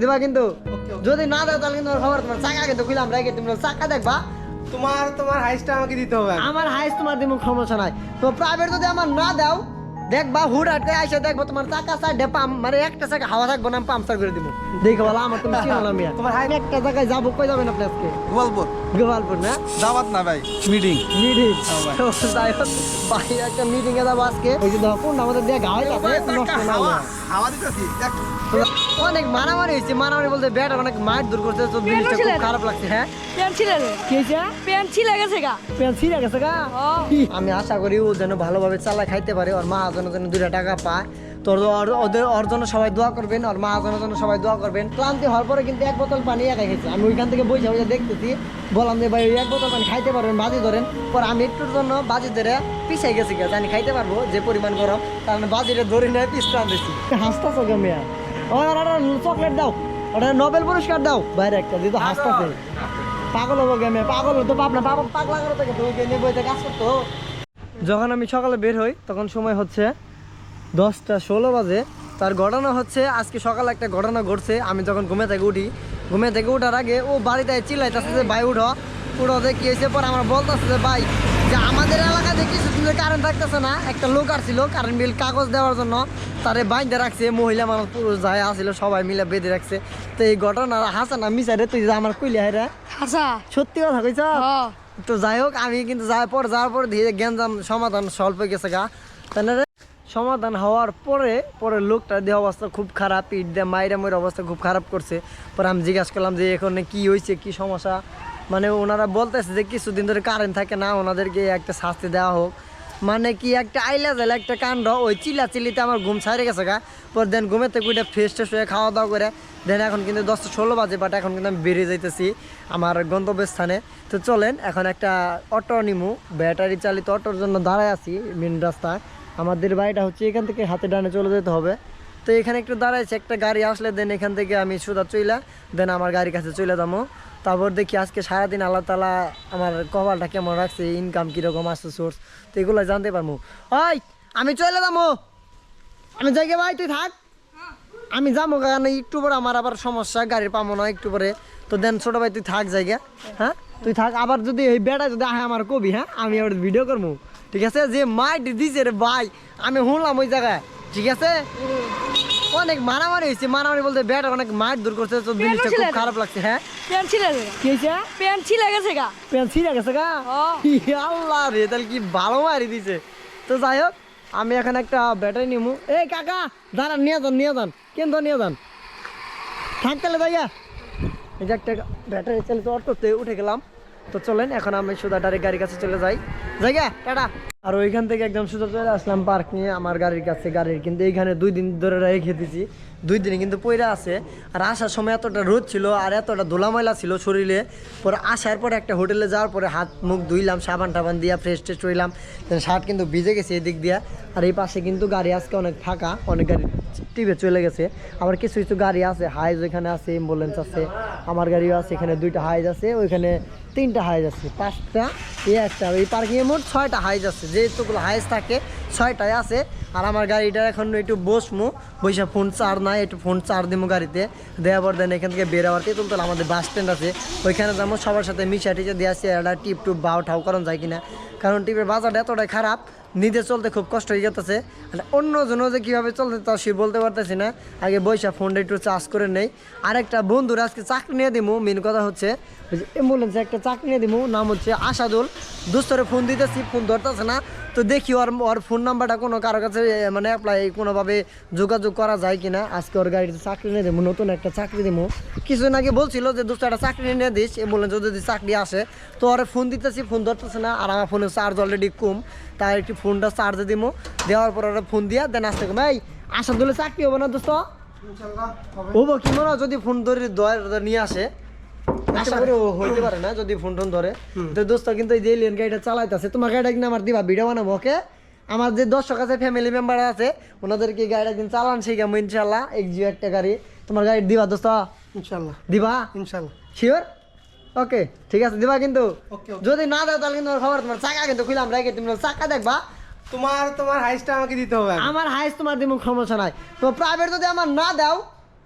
দিবা কিন্তু। যদি না দাও তাহলে কিন্তু আমার খবর তোমার চাকা কিন্তু খুলে আমরা তুমি চাকা দেখবা। তোমার তোমার হাইসটা আমাকে দিতে হবে। আমার হাইস তোমার দিমু সমস্যা নাই। তো প্রাইভেট যদি আমার না দাও দেখবা হুড আটকে আইসা দেখব তোমার চাকা সাইডে পাম মানে একটা চাকা হাওয়া থাকব না পাম্পসার করে দিব দেখো বলা আমার তুমি চিনো না মিয়া? তোমার হাই- একটা জায়গায় যাব কই যাবেন আপনি আজকে গোপালপুর। গোপালপুর না? দাওয়াত না ভাই মিটিং মিটিং। যাই হোক ভাই একটা মিটিং এ যাব আজকে। ওই যে দেখো আমাদের দিয়ে গাওয়াই না হাওয়া হাওয়া দিতেছি দেখ। অনেক মারামারি হয়েছে মারামারি বলতে ব্যাট অনেক মার দূর করছে তো জিনিসটা খুব খারাপ লাগছে হ্যাঁ? প্যান্ট ছিলে রে প্যান্ট ছিলে গেছে গা। পেন ছিঁড়ে গেছে গা? আমি আশা করি ও যেন ভালোভাবে চালা খাইতে পারে ওর মা যেন যেন দুইটা টাকা পায়। তোর ওদের ওর জন্য সবাই দোয়া করবেন ওর মা যেন জন্য সবাই দোয়া করবেন। ক্লান্তি হওয়ার পরে কিন্তু এক বোতল পানি একা খেয়েছি। আমি ওইখান থেকে বসে বসে দেখতেছি বললাম যে ভাই এক বোতল পানি খাইতে পারবেন বাজি ধরেন। পর আমি একটুর জন্য বাজি ধরে পিছিয়ে গেছি গা জানি খাইতে পারব যে পরিমাণ গরম তার মানে বাজিটা ধরে নিয়ে পিছটা আনতেছি হাসতেছো কে মেয়া? ওরা চকলেট দাও। ওটা নোবেল পুরস্কার দাও। বাইরে একটা দিদি হাসতেছে। পাগল হব গেমে, পাগল হতো পাপ না পাগল পাগলা করে থাকে তো নিয়ে বইতে কাজ করতো। যখন আমি সকালে বের হই, তখন সময় হচ্ছে দশটা ষোলো বাজে। তার ঘটনা হচ্ছে, আজকে সকালে একটা ঘটনা ঘটছে। আমি যখন ঘুমে থেকে উঠি, ঘুমে থেকে উঠার আগে ও বাড়িতে চিল্লাইতেছে যে, ভাই, উঠো। উঠোতে কি হয়েছে পর আমার বলতেছে যে, ভাই যে আমাদের এলাকাতে কারেন্ট থাকতেছে না একটা লোক আসছিল কারেন্ট বিল কাগজ দেওয়ার জন্য তারে বাইন্দে রাখছে মহিলা মানুষ পুরুষ যাই আসছিল সবাই মিলে বেঁধে রাখছে। তো এই ঘটনা হাসা না মিশারে তুই যে আমার কইলি হাইরা? হাসা? সত্যি কথা কইছ? তো যাই হোক আমি কিন্তু যাওয়ার পর যাওয়ার পর ধীরে জ্ঞানজাম সমাধান হয়ে গেছে গা। তাহলে সমাধান হওয়ার পরে পরে লোকটার দেহ অবস্থা খুব খারাপ পিঠ দিয়ে মাইরা ময়ের অবস্থা খুব খারাপ করছে। পরে আমি জিজ্ঞাসা করলাম যে এখানে কি হয়েছে কি সমস্যা? মানে ওনারা বলতেছে যে কিছুদিন ধরে কারেন্ট থাকে না, ওনাদেরকে একটা শাস্তি দেওয়া হোক। মানে কি একটা আইলা জাইলা একটা কাণ্ড, ওই চিল্লা চিল্লিতে আমার ঘুম ছাড়ে গেছে গা। পর দেন থেকে উঠে ফ্রেশ ট্রেশ হয়ে খাওয়া দাওয়া করে দেন এখন কিন্তু দশটা ষোলো বাজে বাট এখন কিন্তু আমি বেরিয়ে যাইতেছি আমার গন্তব্যস্থানে। তো চলেন, এখন একটা অটো নিমু। ব্যাটারি চালিত অটোর জন্য দাঁড়ায় আছি মেন রাস্তায় আমাদের বাড়িটা হচ্ছে এখান থেকে হাতে ডানে চলে যেতে হবে। তো এখানে একটু দাঁড়াইছে, একটা গাড়ি আসলে দেন এখান থেকে আমি সুদা চইলা দেন আমার গাড়ির কাছে চলে যাব। তারপর দেখি আজকে সারাদিন আল্লাহ তালা আমার কপালটা কেমন রাখছে ইনকাম কীরকম আসছে সোর্স তো এগুলো জানতে পারব ওই, আমি চলে যাব আমি যাই গে ভাই, তুই থাক। আমি যাব কারণ একটু পরে আমার আবার সমস্যা গাড়ির পাবো না একটু পরে। তো দেন ছোট ভাই, তুই থাক জায়গা হ্যাঁ? তুই থাক, আবার যদি এই বেড়া যদি আহে আমার কবি হ্যাঁ? আমি আবার ভিডিও করব ঠিক আছে? যে মাইট দিছে রে ভাই, আমি শুনলাম ওই জায়গায়। ঠিক আছে? অনেক মারামারি হয়েছে। মারামারি বলতে ব্যাট অনেক মাইট দূর করছে তো জিনিসটা খুব খারাপ লাগছে হ্যাঁ? প্যান্ট ছিলে রে কি হয়েছে? প্যান্ট ছিলে গেছে গা। পেন ছিঁড়ে গেছে গা? আল্লাহ রে তাহলে কি ভালো মারি দিছে? তো যাই হোক আমি এখন একটা ব্যাটারি নিমু। এই কাকা দাঁড়ান নিয়ে যান নিয়ে যান। কেন নিয়ে যান। থাক তাহলে ভাইয়া। এই যে একটা ব্যাটারি চালিত অটোতে উঠে গেলাম। তো চলেন এখন আমি সুদা ডাইরেক্ট গাড়ির কাছে চলে যাই। জায়গা টাটা। আর ওইখান থেকে একদম সোজা চলে আসলাম পার্ক নিয়ে আমার গাড়ির কাছে গাড়ির, কিন্তু এইখানে দুই দিন ধরে রেখে দিছি। দুই দিনে কিন্তু পয়রা আছে। আর আসার সময় এতটা রোদ ছিল আর এতটা ধুলা ময়লা ছিল শরীরে। পরে আসার পরে একটা হোটেলে যাওয়ার পরে হাত মুখ ধুইলাম, সাবান টাবান দিয়া ফ্রেশ ট্রেশ হইলাম। শার্ট কিন্তু ভিজে গেছে এদিক দিয়া। আর এই পাশে কিন্তু গাড়ি আজকে অনেক ফাঁকা, অনেক গাড়ি টিপে চলে গেছে। আবার কিছু কিছু গাড়ি আছে হাইজ ওইখানে আছে অ্যাম্বুলেন্স আছে, আমার গাড়িও আছে, এখানে দুইটা হাইজ আছে, ওইখানে তিনটা হাইজ আছে, পাঁচটা, এই একটা, এই পার্কিংয়ে মোট ছয়টা হাইজ আছে। যেহেতুগুলো হাইজ থাকে, ছয়টায় আছে। আর আমার গাড়িটা এখন একটু বসমু, বৈশা ফোন চার নাই, একটু ফোন চার দিমো গাড়িতে। দেওয়া পর দেন এখান থেকে বেরোবার তেঁতুলতলা আমাদের বাস স্ট্যান্ড আছে। ওইখানে যাব, সবার সাথে মিশা টিচা দিয়ে আসি একটা টিপ টুপ বাও ঠাও করান যায় কিনা। কারণ টিপের বাজারটা এতটাই খারাপ নিজে চলতে খুব কষ্ট হয়ে যেতেছে আর অন্যজনও যে কীভাবে চলতে তাও সে বলতে পারতেছি না। আগে বৈশা ফোনটা একটু চার্জ করে নেই। আর একটা বন্ধুর আজকে চাকরি নিয়ে দিমু মেন কথা হচ্ছে অ্যাম্বুলেন্সে একটা চাকরি নিয়ে দিমু, নাম হচ্ছে আশাদুল দুস্তরে ফোন দিতেছি ফোন ধরতেছে না। তো দেখি ওর ওর ফোন নাম্বারটা কোনো কারও কাছে মানে অ্যাপ্লাই কোনোভাবে যোগাযোগ করা যায় কি না আজকে ওর গাড়িতে চাকরি নিয়ে দেবো নতুন একটা চাকরি দেবো কিছুদিন আগে বলছিল যে দুটো একটা চাকরি নিয়ে দিস অ্যাম্বুলেন্সে যদি চাকরি আসে। তো ওর ফোন দিতেছি ফোন ধরতেছে না। আর আমার ফোনের চার্জ অলরেডি কম। তাই একটু ফোনটা চার্জে দিবো দেওয়ার পর ওরা ফোন দিয়া দেন আসতে কম এই আশাদুলের চাকরি হবে না দোস্ত। হব। কি মনে যদি ফোন ধরে নিয়ে আসে? আশা করি হইতে পারে না যদি ফোন টোন ধরে। তো দোস্ত কিন্তু এই যে এলিয়ন গাড়িটা চালাইতেছে তোমার গাড়িটা আমার দিবা ভিডিও বানাবো ওকে আমার যে দর্শক আছে ফ্যামিলি মেম্বার আছে ওনাদেরকে গাড়িটা একদিন চালান শিখাবো ইনশাল্লাহ। এক্সিও একটা গাড়ি তোমার গাড়ি দিবা দোস্ত? ইনশাল্লাহ। দিবা? ইনশাল্লাহ। শিওর ওকে ঠিক আছে দিবা কিন্তু। যদি না দাও তাহলে কিন্তু খবর তোমার চাকা কিন্তু খুলাম রেখে তুমি চাকা দেখবা। তোমার তোমার হাইসটা আমাকে দিতে হবে। আমার হাইস তোমার দিব সমস্যা নাই। তো প্রাইভেট যদি আমার না দাও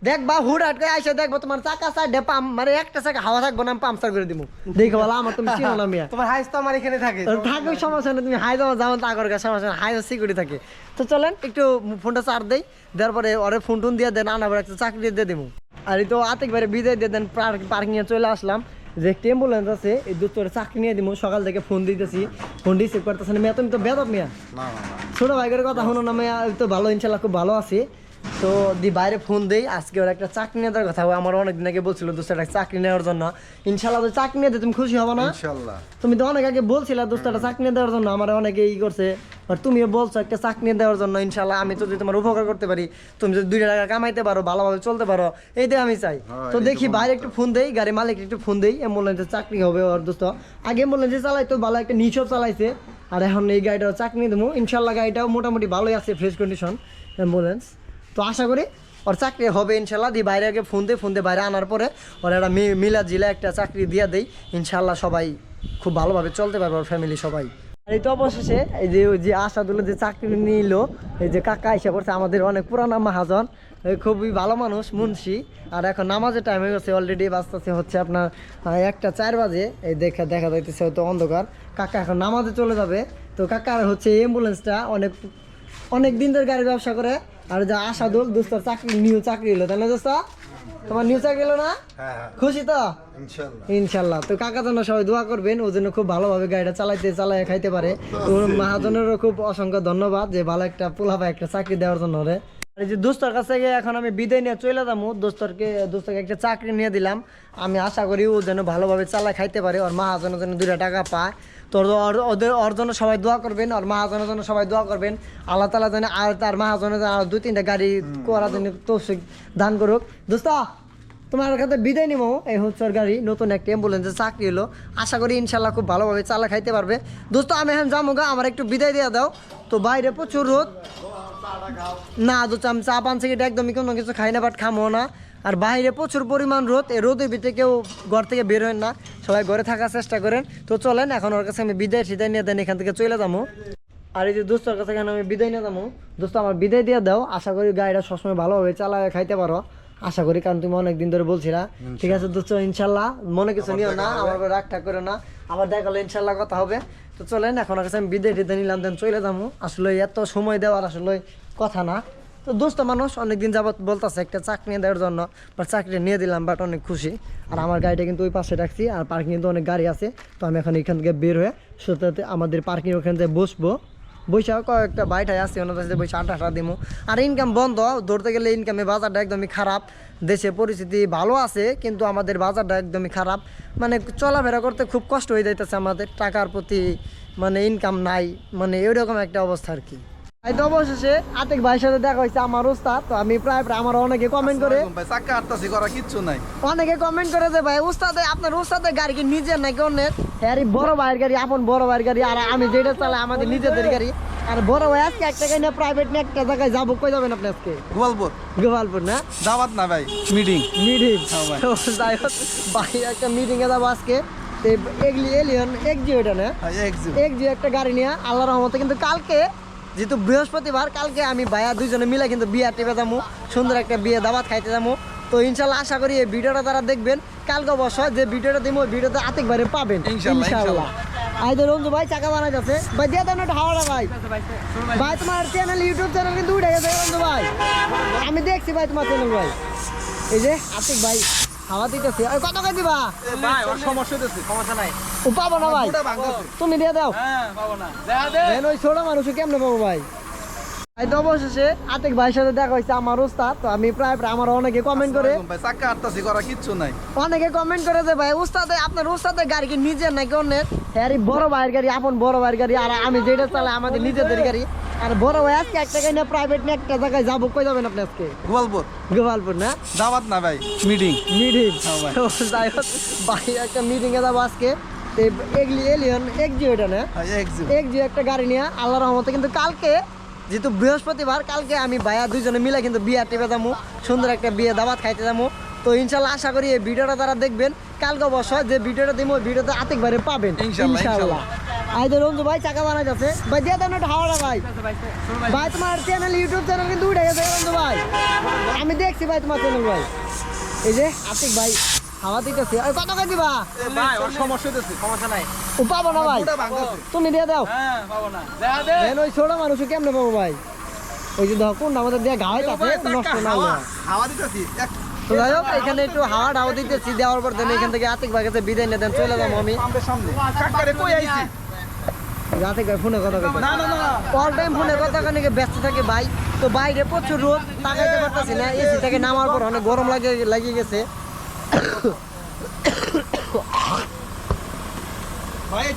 দেখবা হুড আটকে আইসা দেখব তোমার চাকা সাইডে পাম মানে একটা চাকা হাওয়া থাকব না পাম্পসার করে দিব দেখো বলা আমার তুমি চিনো না মিয়া? তোমার হাইস তো আমার এখানে থাকে। থাকবে সমস্যা নেই তুমি হাই যাওয়া যাও তা করে সমস্যা নেই হাই সিকিউরিটি থাকে। তো চলেন একটু ফোনটা চার্জ দেই দেওয়ার পরে ওরে ফোন টোন দিয়ে দেন আনাবার একটা চাকরি দিয়ে দেবো আর এই তো আতেক বারে বিদায় দিয়ে দেন পার্কিং এ চলে আসলাম। যে একটি অ্যাম্বুলেন্স আছে এই দুটোর চাকরি নিয়ে দিব সকাল থেকে ফোন দিতেছি। ফোন রিসিভ করতেছে না। মেয়া তুমি তো বেদব মিয়া। ছোট ভাইগের কথা শুনো না মেয়া তো ভালো ইনশাল্লাহ খুব ভালো আছি। তো দি বাইরে ফোন দেই আজকে ওর একটা চাকরি নেওয়ার কথা। আমার অনেকদিন আগে বলছিল দোস্ত একটা চাকরি নেওয়ার জন্য। ইনশাল্লাহ তো চাকরি নিয়ে তুমি খুশি হব না? ইনশাল্লাহ। তুমি তো অনেক আগে বলছিলে দোস্তাটা চাকরি দেওয়ার জন্য। আমার অনেকে ই করছে। আর তুমিও বলছো একটা চাকরি দেওয়ার জন্য ইনশাল্লাহ। আমি যদি তোমার উপকার করতে পারি তুমি যদি দুইটা টাকা কামাইতে পারো ভালোভাবে চলতে পারো এইটাই আমি চাই। হ্যাঁ, তো দেখি বাইরে একটু ফোন দেই গাড়ি মালিক একটু ফোন দেই অ্যাম্বুলেন্সের চাকরি হবে ওর দোস্ত। আগে অ্যাম্বুলেন্সে চালাইতো ভালো একটা নিচব চালাইছে। আর এখন এই গাড়িটাও চাকরি দেবো। ইনশাল্লাহ গাড়িটাও মোটামুটি ভালোই আছে ফ্রেশ কন্ডিশন অ্যাম্বুলেন্স তো আশা করি ওর চাকরি হবে ইনশাল্লাহ। দিয়ে বাইরে আগে ফোন দিয়ে ফোন দিয়ে বাইরে আনার পরে ওর একটা মিলা জিলা একটা চাকরি দিয়ে দেই। ইনশাল্লাহ সবাই খুব ভালোভাবে চলতে পারবে ওর ফ্যামিলি সবাই। এই তো অবশেষে এই যে যে আশাদুল্লাহ যে চাকরি নিল, এই যে কাকা এসে পড়ছে আমাদের অনেক পুরানা মাহাজন খুবই ভালো মানুষ, মুন্সি। আর এখন নামাজের টাইম হয়ে গেছে অলরেডি বাঁচতেছে হচ্ছে আপনার একটা চার বাজে। এই দেখা দেখা যাইতেছে হয়তো অন্ধকার। কাকা এখন নামাজে চলে যাবে। তো কাকার হচ্ছে অ্যাম্বুলেন্সটা অনেক অনেক দিন ধরে গাড়ির ব্যবসা করে। আর যা আশাদুল দোস্তার চাকরি নিউ চাকরি হলো তাই না দোস্ত? তোমার নিউ চাকরি হলো না? হ্যাঁ খুশি তো? ইনশাল্লাহ। তো কাকা জন্য সবাই দোয়া করবেন ও জন্য খুব ভালোভাবে গাড়িটা চালাইতে চালাই খাইতে পারে। তো মহাজনেরও খুব অসংখ্য ধন্যবাদ যে ভালো একটা পোলাপা একটা চাকরি দেওয়ার জন্য আর যে দোস্তর কাছ এখন আমি বিদায় নিয়ে চলে যাব। দোস্তরকে দোস্তরকে একটা চাকরি নিয়ে দিলাম। আমি আশা করি ও যেন ভালোভাবে চালাই খাইতে পারে, ওর মহাজনের জন্য দুইটা টাকা পায়। তো ওর- ওদের ওর জন্য সবাই দোয়া করবেন, ওর মহাজনের জন্য সবাই দোয়া করবেন। আল্লাহ তালা যেন আর তার মহাজনের যেন আরও দুই, তিনটা গাড়ি করার জন্য তৌফিক দান করুক। দোস্ত, তোমার কাছে বিদায় নিবো। এই হচ্ছে গাড়ি, নতুন একটা অ্যাম্বুলেন্সের চাকরি হলো। আশা করি ইনশাল্লাহ খুব ভালোভাবে চালা খাইতে পারবে। দোস্ত, আমি এখন যাব গা, আমার একটু বিদায় দিয়ে দাও। তো বাইরে প্রচুর রোদ। না আমি চা পান থেকে একদমই কোনো কিছু খাই না বাট খামো না। আর বাইরে প্রচুর পরিমাণ রোদ এই রোদের ভিতরে কেউ ঘর থেকে বের হয় না। সবাই ঘরে থাকার চেষ্টা করেন। তো চলেন এখন ওর কাছে আমি বিদায় সিদায় নিয়ে দেন এখান থেকে চলে যাব। আর এই যে দোস্তর কাছে এখানে আমি বিদায় নিয়ে যাব। দোস্ত আমার বিদায় দিয়ে দাও। আশা করি গাড়িটা সবসময় ভালোভাবে চালায় খাইতে পারো। আশা করি কারণ তুমি অনেকদিন ধরে বলছিলা। ঠিক আছে দোস্ত ইনশাল্লাহ। মনে কিছু নিও না আমার রাগ ঠাক করো না। আবার দেখা হলে ইনশাল্লাহ কথা হবে। তো চলেন, এখন কাছে আমি বিদায় টিদায় নিলাম, দেন চলে যাব আসলে এত সময় দেওয়ার আসলে কথা না। তো দোস্ত, মানুষ অনেকদিন যাবৎ বলতেছে একটা চাকরি দেওয়ার জন্য বা চাকরি নিয়ে দিলাম বাট অনেক খুশি। আর আমার গাড়িটা কিন্তু ওই পাশে রাখছি, আর পার্কিং কিন্তু অনেক গাড়ি আছে। তো আমি এখন এখান থেকে বের হয়ে সুতরাং আমাদের পার্কিং ওখানে যে বসবো বৈশা কয়েকটা বাইটাই আছে ওনাদের সাথে বৈশাখ আটা দিমু। আর ইনকাম বন্ধ, ধরতে গেলে ইনকামে বাজারটা একদমই খারাপ। দেশে পরিস্থিতি ভালো আছে, কিন্তু আমাদের বাজারটা একদমই খারাপ। মানে চলাফেরা করতে খুব কষ্ট হয়ে যাইতেছে আমাদের, টাকার প্রতি মানে ইনকাম নাই। মানে এরকম একটা অবস্থা আর কি। তো অবশেষে আতেক ভাইয়ের সাথে দেখা হয়েছে আমার উস্তাদ তো আমি প্রায় প্রায় আমার অনেকে কমেন্ট করে। ভাই চাক্কা আটতাছি করা কিচ্ছু নাই। অনেকে কমেন্ট করে যে ভাই উস্তাদে আপনার উস্তাদের গাড়ি কি নিজের নাকি অন্যের? হ্যাঁ বড় ভাইয়ের গাড়ি আপন বড় ভাইয়ের গাড়ি আর আমি যেটা চালাই আমাদের নিজেদের গাড়ি। আর বড় ভাই আজকে একটা গাড়ি প্রাইভেট নিয়ে একটা জায়গায় যাব। কই যাবেন আপনি আজকে? গোপালপুর। গোপালপুর না? দাওয়াত না ভাই মিটিং মিটিং হ্যাঁ। যাই হোক ভাই একটা যাব আজকে। এগলি এলিয়ন না? জি একটা গাড়ি নিয়ে আল্লাহ রহমতে। কিন্তু কালকে যেহেতু বৃহস্পতিবার কালকে আমি ভাইয়া দুইজনে মিলে কিন্তু বিয়ে টেপে যাব সুন্দর একটা বিয়ে দাবাত খাইতে যাব তো ইনশাল্লাহ আশা করি এই ভিডিওটা তারা দেখবেন। কালকে অবশ্য যে ভিডিওটা দিব ওই ভিডিওতে আতিক ভাইরে পাবেন। ইনশাল্লাহ, ইনশাল্লাহ। আইতে রঞ্জু ভাই চাকা বানাই যাচ্ছে। ভাই দিয়ে দেন একটা ভাই। ভাই তোমার চ্যানেল ইউটিউব চ্যানেল কিন্তু উঠে গেছে রঞ্জু ভাই। আমি দেখছি ভাই তোমার চ্যানেল ভাই। এই যে আতিক ভাই হাওয়া দিতেছে। কত করে দিবা সমস্যা নাই। ও পাবো না ভাই। তুমি দিয়ে দাও। হ্যাঁ না। ওই ছোট মানুষ কেমনে পাবো ভাই? এই তো অবশেষে আতিক ভাইয়ের সাথে দেখা হয়েছে আমার উস্তাদ। তো আমি প্রায় প্রায় আমার অনেকে কমেন্ট করে ভাই আটতাছি করা কিচ্ছু নাই। অনেকে কমেন্ট করে যে ভাই উস্তাদে আপনার উস্তাদের গাড়ি কি নিজের নাকি অন্যের? হ্যাঁ বড় ভাইয়ের গাড়ি আপন বড় ভাইয়ের গাড়ি আর আমি যেটা চালাই আমাদের নিজেদের গাড়ি। আর বড় ভাই আজকে একটা গাড়ি নিয়ে প্রাইভেট নিয়ে একটা জায়গায় যাব কই যাবেন আপনি আজকে? গোপালপুর। গোপালপুর না? দাওয়াত না ভাই মিটিং মিটিং হ্যাঁ যাই হোক ভাই একটা মিটিং এ যাব আজকে। এলিয়ন এক জি না? একজন এক যে একটা গাড়ি নিয়ে আল্লাহ রহমতে। কিন্তু কালকে যেহেতু বৃহস্পতিবার কালকে আমি ভাইয়া দুইজনে মিলে কিন্তু বিয়ে টেপে যাব সুন্দর একটা বিয়ে দাবাত খাইতে যাব তো ইনশাল্লাহ আশা করি এই ভিডিওটা তারা দেখবেন। কালকে অবশ্য যে ভিডিওটা দিব ওই ভিডিওতে আতিক ভাইরে পাবেন ইনশাল্লাহ, আই তো রঞ্জু ভাই চাকা বানাই যাচ্ছে। ভাই দিয়ে দেন হাওয়াটা ভাই। ভাই তোমার চ্যানেল ইউটিউব চ্যানেল কিন্তু উঠে গেছে রঞ্জু ভাই। আমি দেখছি ভাই তোমার চ্যানেল ভাই। এই যে আতিক ভাই। হাওয়া দিতেছে। ওই কত করে দিবা ভাই ওর সমস্যা হইতেছে সমস্যা নাই। ও পাবো না ভাই। তুমি দিয়ে দাও। হ্যাঁ পাবো না। দেখা দে। দেন ওই ছোট মানুষ কেমনে পাবো ভাই? ওই যে দেখো কোন আমাদের দিয়ে নষ্ট না হাওয়া হলে। হাওয়া দিতেছি। এক তো যাই হোক এখানে একটু হাওয়া ঢাওয়া দিতেছি দেওয়ার পর দেন এখান থেকে আতিক বিদায় নিয়ে দেন চলে যাব আমি পাম্পের সামনে। কাকারে কই আইছি? আতিক ভাই ফোনে কথা কথা না না না। অল টাইম ফোনে কথা কানে ব্যস্ত থাকে ভাই? তো বাইরে প্রচুর রোদ তাকাইতে পারতেছি না এসি থেকে নামার পর অনেক গরম লাগে লাগিয়ে গেছে।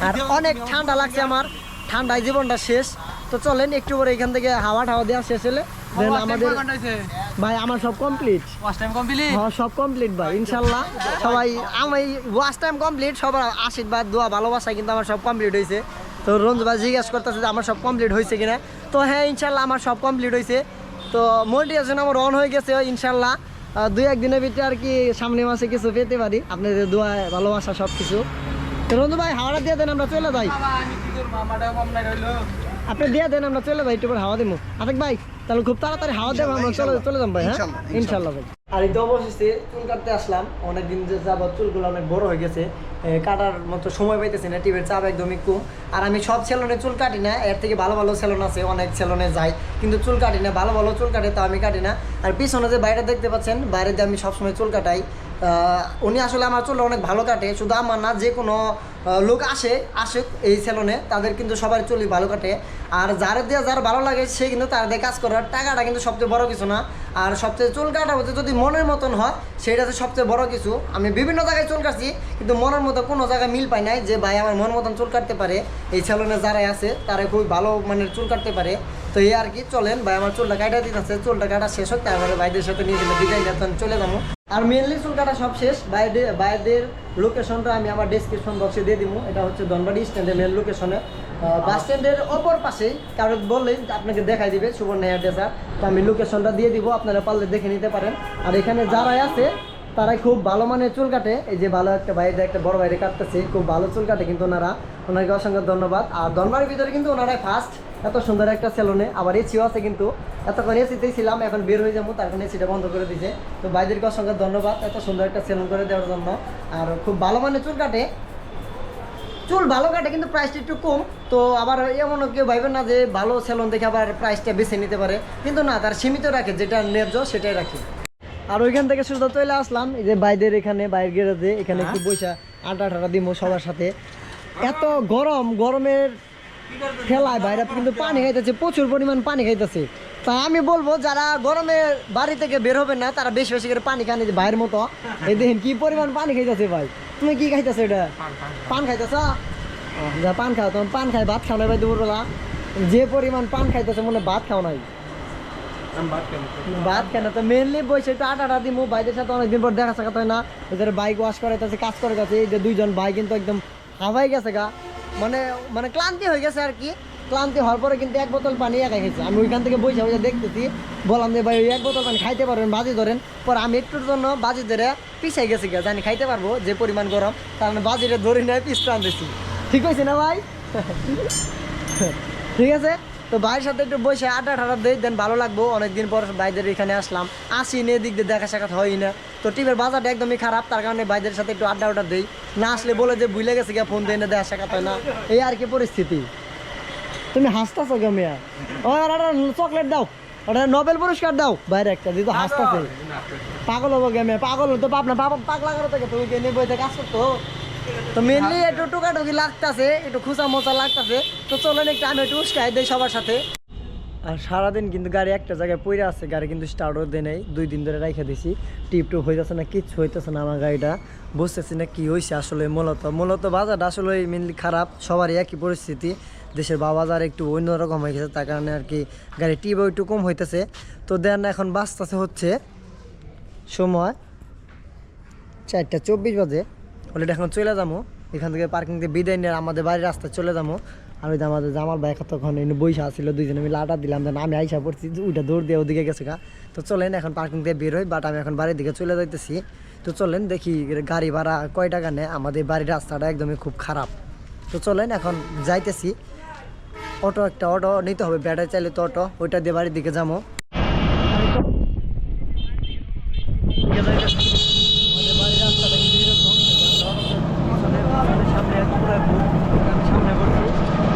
আর অনেক ঠান্ডা লাগছে আমার। ঠান্ডায় জীবনটা শেষ। তো চলেন একটু পরে এখান থেকে হাওয়া ঠাওয়া দেওয়া শেষ হলে আমাদের ভাই আমার সব কমপ্লিট হ্যাঁ সব কমপ্লিট ভাই ইনশাল্লাহ। সবাই আমি ওয়াশ টাইম কমপ্লিট সবার আশীর্বাদ দোয়া ভালোবাসা কিন্তু আমার সব কমপ্লিট হয়েছে তো রঞ্জু ভাই জিজ্ঞাসা করতেছে যে আমার সব কমপ্লিট হয়েছে কিনা। তো হ্যাঁ ইনশাল্লাহ আমার সব কমপ্লিট হয়েছে তো মোটিভেশন আমার অন হয়ে গেছে ইনশাল্লাহ। দুই একদিনের ভিতরে আর কি সামনে মাসে কিছু পেতে পারি। আপনাদের দোয়া ভালোবাসা সব কিছু রন্ধু রঞ্জু ভাই হাওড়া দিয়ে দেন আমরা চলে যাই। আপনি দিয়ে দেন আমরা চলে যাই একটু পরে হাওয়া দেবো আবেক ভাই তাহলে খুব তাড়াতাড়ি হাওয়া দেবো আমরা চলে চলে যাব ভাই হ্যাঁ? ইনশাল্লাহ, ভাই। আর এই তো অবশেষে চুল কাটতে আসলাম। অনেকদিন যে যাবত চুলগুলো অনেক বড় হয়ে গেছে। কাটার মতো সময় পাইতেছি না, টিভির চাপ একদমই কম আর আমি সব সেলনে চুল কাটি না, এর থেকে ভালো ভালো সেলন আছে, অনেক সেলনে যাই। কিন্তু চুল কাটি না, ভালো ভালো চুল কাটে তা আমি কাটি না। আর পিছনে যে বাইরে দেখতে পাচ্ছেন, বাইরে দিয়ে আমি সবসময় চুল কাটাই। উনি আসলে আমার চুল অনেক ভালো কাটে, শুধু আমার না, যে কোনো লোক আসে, আসুক এই সেলনে, তাদের কিন্তু সবার চুলই ভালো কাটে। আর যার দিয়ে যার ভালো লাগে, সে কিন্তু তার দিয়ে কাজ করার টাকাটা কিন্তু সবচেয়ে বড় কিছু না। আর সবচেয়ে চুল কাটা হচ্ছে যদি মনের মতন হয় সেটা হচ্ছে সবচেয়ে বড় কিছু। আমি বিভিন্ন জায়গায় চুল কাটছি, কিন্তু মনের মতো কোনো জায়গায় মিল পাই নাই যে ভাই আমার মন মতন চুল কাটতে পারে এই সেলনে যারাই আছে তারা খুবই ভালো মানের চুল কাটতে পারে। তো এই আর কি চলেন ভাই আমার চুলটা কাটা দিতেছে চুলটা কাটা শেষ হোক তারপরে ভাইদের সাথে নিয়ে গেলে বিদায় নিয়ে চলে যাব। আর মেনলি চুল কাটা সব শেষ বাইরে বাইরের লোকেশনটা আমি আমার ডেসক্রিপশন বক্সে দিয়ে দিব। এটা হচ্ছে ধনবাড়ি স্ট্যান্ডের মেন লোকেশনে বাস স্ট্যান্ডের অপর পাশেই কারও বললেই আপনাকে দেখাই দিবে সুবর্ণ এয়ারডেসার তো আমি লোকেশনটা দিয়ে দিব আপনারা পারলে দেখে নিতে পারেন। আর এখানে যারাই আছে তারাই খুব ভালো মানের চুল কাটে। এই যে ভালো একটা বাইরে একটা বড় বাইরে কাটতেছে, খুব ভালো চুল কাটে কিন্তু ওনারা। ওনাকে অসংখ্য ধন্যবাদ। আর ধনবাড়ির ভিতরে কিন্তু ওনারাই ফার্স্ট এত সুন্দর একটা সেলুনে আবার এসিও আছে কিন্তু। এতক্ষণ এসিতেই ছিলাম, এখন বের হয়ে যাব, তারপরে এসিটা বন্ধ করে দিয়েছে তো ভাইদেরকে অসংখ্য ধন্যবাদ এত সুন্দর একটা সেলুন করে দেওয়ার জন্য। আর খুব ভালো মানের চুল কাটে। চুল ভালো কাটে কিন্তু প্রাইসটা একটু কম। তো আবার এমনও কেউ ভাইবেন না যে ভালো সেলুন দেখে আবার প্রাইসটা বেছে নিতে পারে। কিন্তু না, তার সীমিত রাখে, যেটা ন্যায্য সেটাই রাখে। আর ওইখান থেকে সুস্থ চলে আসলাম। এই যে বাইদের এখানে বাইরের গেরাজে এখানে একটু বৈশা আটা টাটা দিব সবার সাথে। এত গরম গরমের খেলায় বাইরে কিন্তু পানি খাইতেছে প্রচুর পরিমাণ পানি খাইতেছে। তা আমি বলব যারা গরমে বাড়ি থেকে বের হবে না তারা বেশি বেশি করে পানি খান যে ভাইয়ের মতো। এই দেখেন কি পরিমাণ পানি খাইতেছে ভাই। তুমি কি খাইতেছো এটা? পান খাইতেছ? যা পান খাও তোমার পান খাই ভাত খাও না ভাই দুপুরবেলা। যে পরিমাণ পান খাইতেছে মনে ভাত খাও নাই। ভাত কেন? তো মেনলি বসে একটু আটা আটা দিমু, ভাইদের সাথে অনেকদিন পর দেখা সাক্ষাৎ হয় না। ওদের বাইক ওয়াশ করে তাছে কাজ করে গেছে এই যে দুইজন ভাই কিন্তু একদম হাওয়াই গেছে গা। মানে মানে ক্লান্তি হয়ে গেছে আর কি। ক্লান্তি হওয়ার পরে কিন্তু এক বোতল পানি একা খেয়েছে আমি ওইখান থেকে বসে বসে দেখতেছি। বললাম যে, ভাই, ওই এক বোতল পানি খাইতে পারবেন, বাজি ধরেন। পর আমি একটুর জন্য বাজি ধরে পিছাই গেছি গা। জানি খাইতে পারব, যে পরিমাণ গরম। মানে বাজিটা ধরে নেয় পিস টান দিছি ঠিক হয়েছে না ভাই? ঠিক আছে? তো ভাইয়ের সাথে একটু বসে আড্ডা ঠাডা দিই দেন, ভালো লাগবো। অনেকদিন পর ভাইদের এখানে আসলাম। আসি নে দিক দিয়ে দেখা সাক্ষাৎ হয় না। তো টিমের বাজারটা একদমই খারাপ, তার কারণে ভাইদের সাথে একটু আড্ডা ওটা দিই। না আসলে বলে যে ভুলে গেছে গিয়ে ফোন দিয়ে না দেখা সাক্ষাৎ হয় না। এই আর কি পরিস্থিতি। তুমি হাসতেছো কে মেয়া? ও, আর চকলেট দাও। ওটা নোবেল পুরস্কার দাও। বাইরে একটা, যেহেতু হাসতেছে। পাগল হব গে মেয়ে? পাগল হতো আপনার বাবা পাগলা করো থেকে তুমি বইতে কাজ করতো? তো মেনলি একটু টুকাটুকি লাগতাছে, একটু খুচা মোচা লাগতাছে, তো চলেন একটু আমি একটু উস্কাই দেই সবার সাথে। আর সারাদিন কিন্তু গাড়ি একটা জায়গায় পড়ে আছে, গাড়ি কিন্তু স্টার্টও দেয় নেই, দুই দিন ধরে রাইখা দিছি। টিপ টুপ হইতেছে না, কিচ্ছু হইতেছে না আমার গাড়িটা। বুঝতেছি না কি হয়েছে আসলে মূলত। মূলত বাজারটা আসলে মেনলি খারাপ, সবারই একই পরিস্থিতি। দেশের বাজার একটু অন্যরকম হয়ে গেছে, তার কারণে আর কি গাড়ি টিপও একটু কম হইতেছে। তো দেন এখন বাঁচতেছে হচ্ছে সময় চারটা চব্বিশ বাজে। অলরেডি এখন চলে যাব এখান থেকে পার্কিং থেকে বিদায় নিয়ে আমাদের বাড়ির রাস্তায় চলে যাব আর ওই আমাদের জামাল ভাই তখন বৈশা ছিল দুইজনে মিলে আটা দিলাম। দেন আমি আইসা পড়ছি ওইটা দৌড় দিয়ে ওদিকে গেছে গা। তো চলেন, এখন পার্কিং থেকে বের হই বাট আমি এখন বাড়ির দিকে চলে যাইতেছি। তো চলেন, দেখি গাড়ি ভাড়া কয় টাকা নেয়। আমাদের বাড়ির রাস্তাটা একদমই খুব খারাপ। তো চলেন, এখন যাইতেছি। অটো একটা, অটো নিতে হবে। ব্যাটারি চালিত অটো, ওইটা দিয়ে বাড়ির দিকে যাব দিকে যাইতেছি। আমাদের বাড়ির রাস্তাটা কিন্তু এরকম। পিছনে- পিছনে সামনে এক পুরো এক বুক। আমি সামনে করছি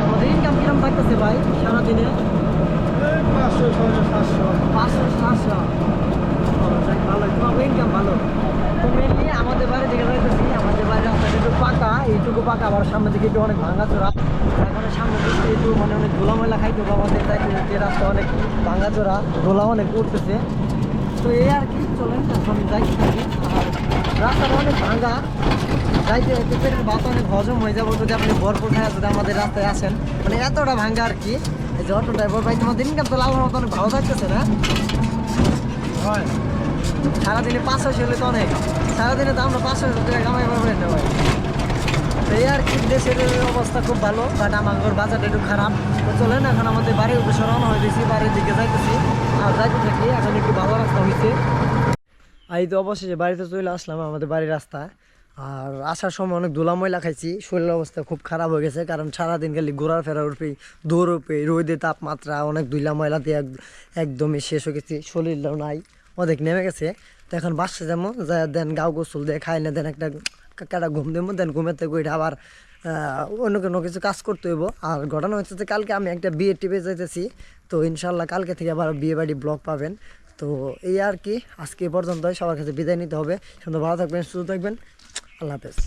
আমাদের ইনকাম কিরম থাকতেছে ভাই সারাদিনে পাঁচশো ছয়শো সাতশো পাঁচশো সাতশো ও, যাক ভালো তোমার ইনকাম ভালো তো মেনলি আমাদের বাড়ি দিকে যাইতেছি আমাদের বাড়ির রাস্তাটা একটু পাকা এইটুকু পাকা আবার সামনে দিকে একটু অনেক ভাঙা চোরা এখন সামনে দিকে একটু মানে অনেক ধুলা ময়লা খাইতে হবে আমাদের যাইতে যে রাস্তা অনেক ভাঙা চোরা ধুলা অনেক উঠতেছে তো এই আর কি চলেন এখন যাইতে থাকি আর রাস্তাটা অনেক ভাঙা যাইতে যাইতে পেটের ভাত অনেক হজম হয়ে যাব যদি আপনি ভরপুর খায় যদি আমাদের রাস্তায় আসেন। মানে এতটা ভাঙা আর কি। এই যে অটো ড্রাইভার ভাই, তোমাদের ইনকাম তো লাভ মতো অনেক ভালো থাকতেছে না? হয়। সারাদিনে পাঁচশো হলে তো অনেক। সারাদিনে তো আমরা পাঁচশো টাকা কামাই তো এই আর কি, দেশের অবস্থা খুব ভালো বাট আমার বাজারটা একটু খারাপ। তো চলেন, এখন আমাদের বাড়ির উদ্দেশ্যে রওনা হয়ে গেছি, বাড়ির দিকে যাইতেছি। আর যাইতে থাকি, এখন একটু ভালো রাস্তা হয়েছে এই তো অবশেষে বাড়িতে চলে আসলাম, আমাদের বাড়ির রাস্তা আর আসার সময় অনেক ধুলা ময়লা খাইছি, শরীরের অবস্থা খুব খারাপ হয়ে গেছে, কারণ সারাদিন খালি ঘোরার ফেরা উঠবে দৌড় উঠবে রোদে তাপমাত্রা, অনেক ধুলা ময়লা দিয়ে এক- একদমই শেষ হয়ে গেছি, শরীরটাও নাই অনেক নেমে গেছে। তো এখন বাসছে যেমন যা দেন গাও গোসল দিয়ে খাই, না দেন একটা কাটা ঘুম দেবো, দেন থেকে উঠে আবার অন্য কোনো কিছু কাজ করতে হইব। আর ঘটনা হচ্ছে যে কালকে আমি একটা বিয়ে টিপে যাইতেছি, তো ইনশাল্লাহ কালকে থেকে আবার বিয়ে বাড়ি ব্লগ পাবেন। তো এই আর কি, আজকে পর্যন্ত সবার কাছে বিদায় নিতে হবে। সুন্দর ভালো থাকবেন, সুস্থ থাকবেন। আল্লাহ হাফেজ।